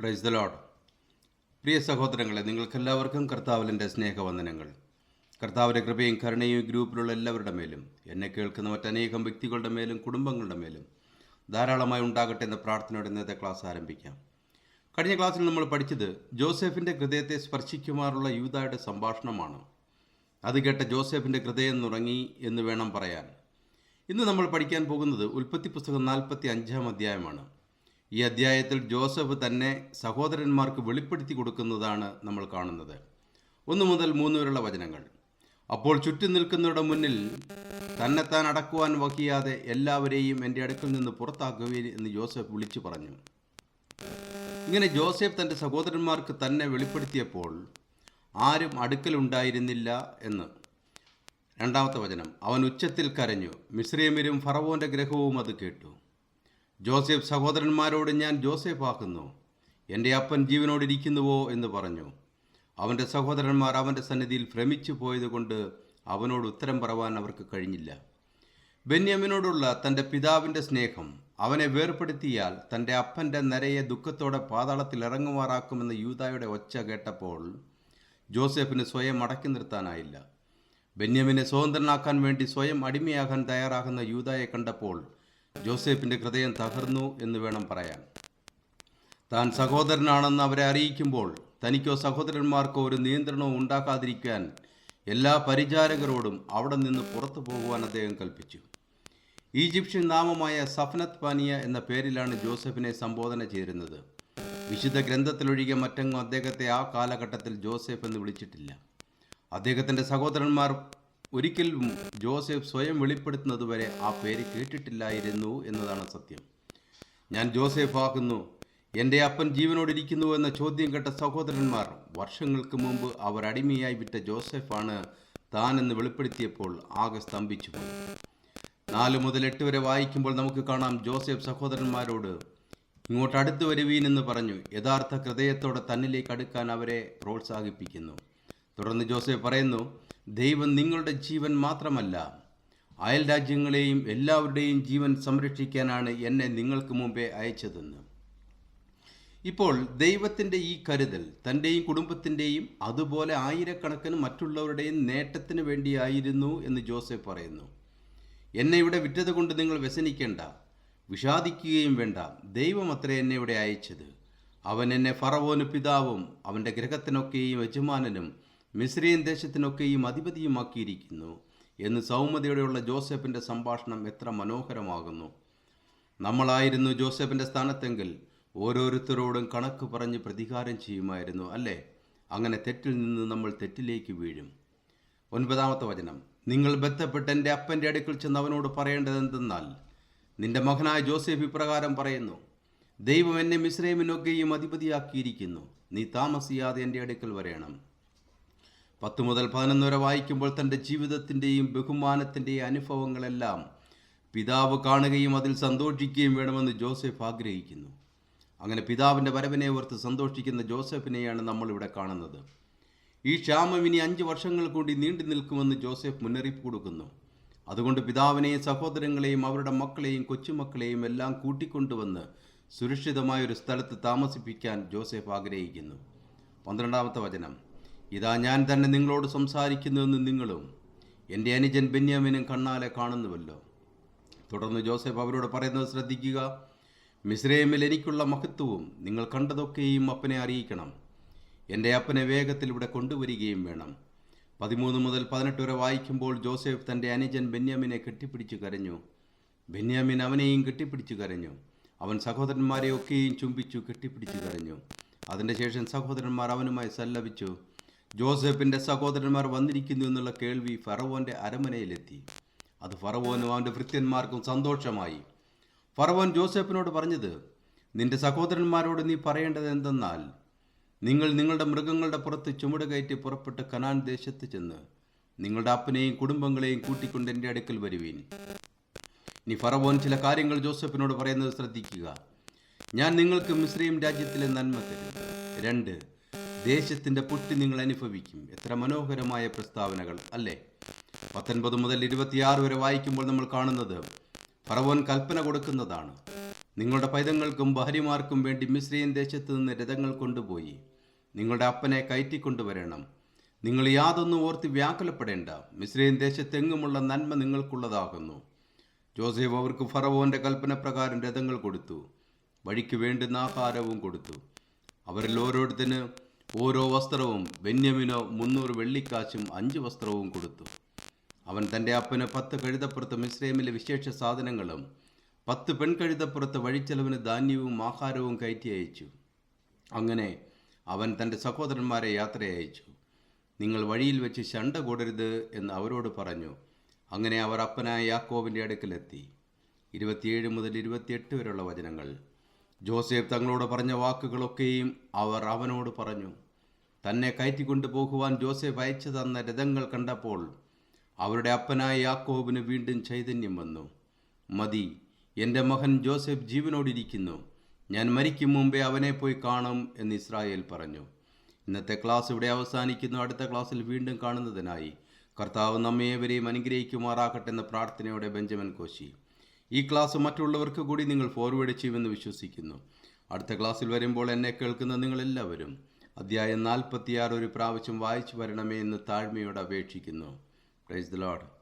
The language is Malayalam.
പ്രൈസ് ദ ലോഡ് പ്രിയ സഹോദരങ്ങളെ നിങ്ങൾക്കെല്ലാവർക്കും കർത്താവിന്റെ സ്നേഹവന്ദനങ്ങൾ. കർത്താവിന്റെ കൃപയും കരുണയും ഗ്രൂപ്പിലുള്ള എല്ലാവരുടെ മേലും എന്നെ കേൾക്കുന്ന മറ്റനേകം വ്യക്തികളുടെ മേലും കുടുംബങ്ങളുടെ മേലും ധാരാളമായി ഉണ്ടാകട്ടെ എന്ന പ്രാർത്ഥനയോടെ ഇന്നത്തെ ക്ലാസ് ആരംഭിക്കാം. കഴിഞ്ഞ ക്ലാസ്സിൽ നമ്മൾ പഠിച്ചത് ജോസഫിന്റെ ഹൃദയത്തെ സ്പർശിക്കുമാറുള്ള യൂതായുടെ സംഭാഷണമാണ്. അത് കേട്ട ജോസഫിന്റെ ഹൃദയം നുറങ്ങി എന്ന് വേണം പറയാൻ. ഇന്ന് നമ്മൾ പഠിക്കാൻ പോകുന്നത് ഉൽപ്പത്തി പുസ്തകം നാൽപ്പത്തി അഞ്ചാം അധ്യായമാണ്. ഈ അധ്യായത്തിൽ ജോസഫ് തന്നെ സഹോദരന്മാർക്ക് വെളിപ്പെടുത്തി കൊടുക്കുന്നതാണ് നമ്മൾ കാണുന്നത്. ഒന്ന് മുതൽ മൂന്ന് വരെയുള്ള വചനങ്ങൾ. അപ്പോൾ ചുറ്റും നിൽക്കുന്നവരുടെ മുന്നിൽ തന്നെത്താൻ അടക്കുവാൻ വഹിയാതെ എല്ലാവരെയും എന്റെ അടുക്കൽ നിന്ന് പുറത്താക്കുകയും എന്ന് ജോസഫ് വിളിച്ചു പറഞ്ഞു. ഇങ്ങനെ ജോസഫ് തന്റെ സഹോദരന്മാർക്ക് തന്നെ വെളിപ്പെടുത്തിയപ്പോൾ ആരും അടുക്കലുണ്ടായിരുന്നില്ല എന്ന്. രണ്ടാമത്തെ വചനം. അവൻ ഉച്ചത്തിൽ കരഞ്ഞു. മിശ്രീമിരും ഫറവോന്റെ ഗ്രഹവും അത് കേട്ടു. ജോസഫ് സഹോദരന്മാരോട് ഞാൻ ജോസഫ് ആക്കുന്നു. എന്റെ അപ്പൻ ജീവനോടിരിക്കുന്നുവോ എന്ന് പറഞ്ഞു. അവന്റെ സഹോദരന്മാർ അവന്റെ സന്നിധിയിൽ ഭ്രമിച്ചു പോയതുകൊണ്ട് അവനോട് ഉത്തരം പറവാൻ അവർക്ക് കഴിഞ്ഞില്ല. ബെന്യാമിനോടുള്ള തന്റെ പിതാവിന്റെ സ്നേഹം അവനെ വേർപ്പെടുത്തിയാൽ തന്റെ അപ്പന്റെ നരയെ ദുഃഖത്തോടെ പാതാളത്തിൽ ഇറങ്ങുമാറാക്കുമെന്ന് യൂതായുടെ ഒച്ച കേട്ടപ്പോൾ ജോസഫിന് സ്വയം അടക്കി നിർത്താനായില്ല. ബെന്യാമിനെ സ്വതന്ത്രനാക്കാൻ വേണ്ടി സ്വയം അടിമയാകാൻ തയ്യാറാകുന്ന യൂതായെ കണ്ടപ്പോൾ ജോസഫിന്റെ ഹൃദയം തകർന്നു എന്ന് വേണം പറയാൻ. താൻ സഹോദരനാണെന്ന് അവരെ അറിയിക്കുമ്പോൾ തനിക്കോ സഹോദരന്മാർക്കോ ഒരു നിയന്ത്രണവും ഉണ്ടാക്കാതിരിക്കാൻ എല്ലാ പരിചാരകരോടും അവിടെ നിന്ന് പുറത്തു പോകുവാൻ അദ്ദേഹം കൽപ്പിച്ചു. ഈജിപ്ഷ്യൻ നാമമായ സഫനത് പാനിയ എന്ന പേരിലാണ് ജോസഫിനെ സംബോധന ചേരുന്നത്. വിശുദ്ധ ഗ്രന്ഥത്തിലൊഴികെ മറ്റെങ്ങും അദ്ദേഹത്തെ ആ കാലഘട്ടത്തിൽ ജോസഫ് എന്ന് വിളിച്ചിട്ടില്ല. അദ്ദേഹത്തിന്റെ സഹോദരന്മാർ ഒരിക്കലും ജോസഫ് സ്വയം വെളിപ്പെടുത്തുന്നതുവരെ ആ പേര് കേട്ടിട്ടില്ലായിരുന്നു എന്നതാണ് സത്യം. ഞാൻ ജോസഫ് ആകുന്നു. എന്റെ അപ്പൻ ജീവനോടിരിക്കുന്നു എന്ന ചോദ്യം കേട്ട സഹോദരന്മാർ വർഷങ്ങൾക്ക് മുമ്പ് അവർ അടിമയായി വിട്ട ജോസഫാണ് താനെന്ന് വെളിപ്പെടുത്തിയപ്പോൾ ആകെ സ്തംഭിച്ചു പോയി നാല് മുതൽ എട്ട് വരെ വായിക്കുമ്പോൾ നമുക്ക് കാണാം ജോസഫ് സഹോദരന്മാരോട് ഇങ്ങോട്ട് അടുത്ത് വരുവീനെന്ന് പറഞ്ഞു. യഥാർത്ഥ ഹൃദയത്തോടെ തന്നിലേക്ക് അടുക്കാൻ അവരെ പ്രോത്സാഹിപ്പിക്കുന്നു. തുടർന്ന് ജോസഫ് പറയുന്നു ദൈവം നിങ്ങളുടെ ജീവൻ മാത്രമല്ല അയൽ രാജ്യങ്ങളെയും എല്ലാവരുടെയും ജീവൻ സംരക്ഷിക്കാനാണ് എന്നെ നിങ്ങൾക്ക് മുമ്പേ അയച്ചതെന്ന്. ഇപ്പോൾ ദൈവത്തിന്റെ ഈ കരുതൽ തന്റെയും കുടുംബത്തിന്റെയും അതുപോലെ ആയിരക്കണക്കിന് മറ്റുള്ളവരുടെയും നേട്ടത്തിന് വേണ്ടിയായിരുന്നു എന്ന് ജോസഫ് പറയുന്നു. എന്നെ ഇവിടെ വിറ്റത് കൊണ്ട് നിങ്ങൾ വ്യസനിക്കേണ്ട വിഷാദിക്കുകയും വേണ്ട. ദൈവം അത്ര എന്നെ ഇവിടെ അയച്ചത്. അവൻ എന്നെ ഫറവോന് പിതാവും അവന്റെ ഗ്രഹത്തിനൊക്കെയും യജമാനനും മിസ്രീൻ ദേശത്തിനൊക്കെയും അധിപതിയുമാക്കിയിരിക്കുന്നു എന്ന് സൗമ്യതയോടെയുള്ള ജോസഫിന്റെ സംഭാഷണം എത്ര മനോഹരമാകുന്നു. നമ്മളായിരുന്നു ജോസഫിന്റെ സ്ഥാനത്തെങ്കിൽ ഓരോരുത്തരോടും കണക്ക് പറഞ്ഞ് പ്രതികാരം ചെയ്യുമായിരുന്നു അല്ലേ? അങ്ങനെ തെറ്റിൽ നിന്ന് നമ്മൾ തെറ്റിലേക്ക് വീഴും. ഒൻപതാമത്തെ വചനം. നിങ്ങൾ ബന്ധപ്പെട്ട് എന്റെ അപ്പന്റെ അടുക്കൽ ചെന്ന് അവനോട് പറയേണ്ടത് എന്തെന്നാൽ നിന്റെ മകനായ ജോസഫ് ഇപ്രകാരം പറയുന്നു ദൈവം എന്നെ മിശ്രൈമിനൊക്കെയും അധിപതിയാക്കിയിരിക്കുന്നു. നീ താമസിയാതെ എന്റെ അടുക്കൽ വരേണം. പത്ത് മുതൽ പതിനൊന്ന് വരെ വായിക്കുമ്പോൾ തന്റെ ജീവിതത്തിന്റെയും ബഹുമാനത്തിന്റെയും അനുഭവങ്ങളെല്ലാം പിതാവ് കാണുകയും അതിൽ സന്തോഷിക്കുകയും വേണമെന്ന് ജോസഫ് ആഗ്രഹിക്കുന്നു. അങ്ങനെ പിതാവിന്റെ വരവിനെ ഓർത്ത് സന്തോഷിക്കുന്ന ജോസഫിനെയാണ് നമ്മളിവിടെ കാണുന്നത്. ഈ ക്ഷാമം ഇനി അഞ്ച് വർഷങ്ങൾ കൂടി നീണ്ടു നിൽക്കുമെന്ന് ജോസഫ് മുന്നറിയിപ്പ് കൊടുക്കുന്നു. അതുകൊണ്ട് പിതാവിനെയും സഹോദരങ്ങളെയും അവരുടെ മക്കളെയും കൊച്ചുമക്കളെയും എല്ലാം കൂട്ടിക്കൊണ്ടുവന്ന് സുരക്ഷിതമായ ഒരു സ്ഥലത്ത് താമസിപ്പിക്കാൻ ജോസഫ് ആഗ്രഹിക്കുന്നു. പന്ത്രണ്ടാമത്തെ വചനം. ഇതാ ഞാൻ തന്നെ നിങ്ങളോട് സംസാരിക്കുന്നുവെന്ന് നിങ്ങളും എന്റെ അനുജൻ ബെന്യാമിനും കണ്ണാലെ കാണുന്നുവല്ലോ. തുടർന്ന് ജോസഫ് അവരോട് പറയുന്നത് ശ്രദ്ധിക്കുക. മിസ്രൈമിൽ എനിക്കുള്ള മഹത്വവും നിങ്ങൾ കണ്ടതൊക്കെയും അപ്പനെ അറിയിക്കണം. എന്റെ അപ്പനെ വേഗത്തിൽ ഇവിടെ കൊണ്ടുവരികയും വേണം. പതിമൂന്ന് മുതൽ പതിനെട്ട് വരെ വായിക്കുമ്പോൾ ജോസഫ് തന്റെ അനുജൻ ബെന്യാമിനെ കെട്ടിപ്പിടിച്ച് കരഞ്ഞു. ബെന്യാമിൻ അവനെയും കെട്ടിപ്പിടിച്ച് കരഞ്ഞു. അവൻ സഹോദരന്മാരെയൊക്കെയും ചുംബിച്ചു കെട്ടിപ്പിടിച്ച് കരഞ്ഞു. അതിന്റെ ശേഷം സഹോദരന്മാർ അവനുമായി സല്ലപിച്ചു. ജോസഫിന്റെ സഹോദരന്മാർ വന്നിരിക്കുന്നു എന്നുള്ള കേൾവി ഫറവോന്റെ അരമനയിലെത്തി. അത് ഫറവോനും അവന്റെ ഭൃത്യന്മാർക്കും സന്തോഷമായി. ഫറവോൻ ജോസഫിനോട് പറഞ്ഞത് നിന്റെ സഹോദരന്മാരോട് നീ പറയേണ്ടത് എന്തെന്നാൽ നിങ്ങൾ നിങ്ങളുടെ മൃഗങ്ങളുടെ പുറത്ത് ചുമട് കയറ്റി പുറപ്പെട്ട് കനാൻ ദേശത്ത് ചെന്ന് നിങ്ങളുടെ അപ്പനെയും കുടുംബങ്ങളെയും കൂട്ടിക്കൊണ്ട് എന്റെ അടുക്കൽ വരുവീൻ. ഇനി ഫറവോൻ ചില കാര്യങ്ങൾ ജോസഫിനോട് പറയുന്നത് ശ്രദ്ധിക്കുക. ഞാൻ നിങ്ങൾക്ക് മിശ്രീം രാജ്യത്തിലെ നന്മ തരും. രണ്ട് ദേശത്തിന്റെ പുഷ്ടി നിങ്ങൾ അനുഭവിക്കും. എത്ര മനോഹരമായ പ്രസ്താവനകൾ അല്ലേ? പത്തൊൻപത് മുതൽ ഇരുപത്തിയാറ് വരെ വായിക്കുമ്പോൾ നമ്മൾ കാണുന്നത് ഫറവോൻ കൽപ്പന കൊടുക്കുന്നതാണ്. നിങ്ങളുടെ പൈതങ്ങൾക്കും ഭാര്യമാർക്കും വേണ്ടി മിശ്രീൻ ദേശത്ത് നിന്ന് രഥങ്ങൾ കൊണ്ടുപോയി. നിങ്ങളുടെ അപ്പനെ കയറ്റിക്കൊണ്ടുവരണം നിങ്ങൾ യാതൊന്നും ഓർത്ത് വ്യാകുലപ്പെടേണ്ട. മിശ്രീൻ ദേശത്തെങ്ങുമുള്ള നന്മ നിങ്ങൾക്കുള്ളതാകുന്നു. ജോസഫ് അവർക്ക് ഫറവോന്റെ കൽപ്പന പ്രകാരം രഥങ്ങൾ കൊടുത്തു. വഴിക്ക് വേണ്ടുന്ന ആഹാരവും കൊടുത്തു. അവരിൽ ഓരോരുത്തന് ഓരോ വസ്ത്രവും ബെന്യമിനോ മുന്നൂറ് വെള്ളിക്കാശും അഞ്ച് വസ്ത്രവും കൊടുത്തു. അവൻ തന്റെ അപ്പന് പത്ത് കഴുതപ്പുറത്ത് മിശ്രൈമിലെ വിശേഷ സാധനങ്ങളും പത്ത് പെൺകഴുതപ്പുറത്ത് വഴിച്ചെലവിന് ധാന്യവും ആഹാരവും കയറ്റി അയച്ചു. അങ്ങനെ അവൻ തന്റെ സഹോദരന്മാരെ യാത്ര അയച്ചു നിങ്ങൾ വഴിയിൽ വെച്ച് ശണ്ട കൂടരുത് എന്ന് അവരോട് പറഞ്ഞു. അങ്ങനെ അവർ അപ്പനായ യാക്കോവിന്റെ അടുക്കലെത്തി. ഇരുപത്തിയേഴ് മുതൽ ഇരുപത്തിയെട്ട് വരെയുള്ള വചനങ്ങൾ. ജോസഫ് തങ്ങളോട് പറഞ്ഞ വാക്കുകളൊക്കെയും അവർ അവനോട് പറഞ്ഞു. തന്നെ കയറ്റിക്കൊണ്ടു പോകുവാൻ ജോസേഫ് അയച്ചു തന്ന രഥങ്ങൾ കണ്ടപ്പോൾ അവരുടെ അപ്പനായ യാക്കോബിന് വീണ്ടും ചൈതന്യം വന്നു. മതി എന്റെ മകൻ ജോസഫ് ജീവനോടിരിക്കുന്നു. ഞാൻ മരിക്കും മുമ്പേ അവനെ പോയി കാണും എന്ന് ഇസ്രായേൽ പറഞ്ഞു. ഇന്നത്തെ ക്ലാസ് ഇവിടെ അവസാനിക്കുന്നു. അടുത്ത ക്ലാസ്സിൽ വീണ്ടും കാണുന്നതിനായി കർത്താവ് നമ്മേവരെയും അനുഗ്രഹിക്കുമാറാകട്ടെ എന്ന പ്രാർത്ഥനയോടെ ബെഞ്ചമിൻ കോശി. ഈ ക്ലാസ് മറ്റുള്ളവർക്ക് കൂടി നിങ്ങൾ ഫോർവേഡ് ചെയ്യുമെന്ന് വിശ്വസിക്കുന്നു. അടുത്ത ക്ലാസ്സിൽ വരുമ്പോൾ എന്നെ കേൾക്കുന്ന നിങ്ങളെല്ലാവരും അധ്യായം നാൽപ്പത്തിയാറ് ഒരു പ്രാവശ്യം വായിച്ചു വരണമേ എന്ന് താഴ്മയോട് അപേക്ഷിക്കുന്നു. Praise the load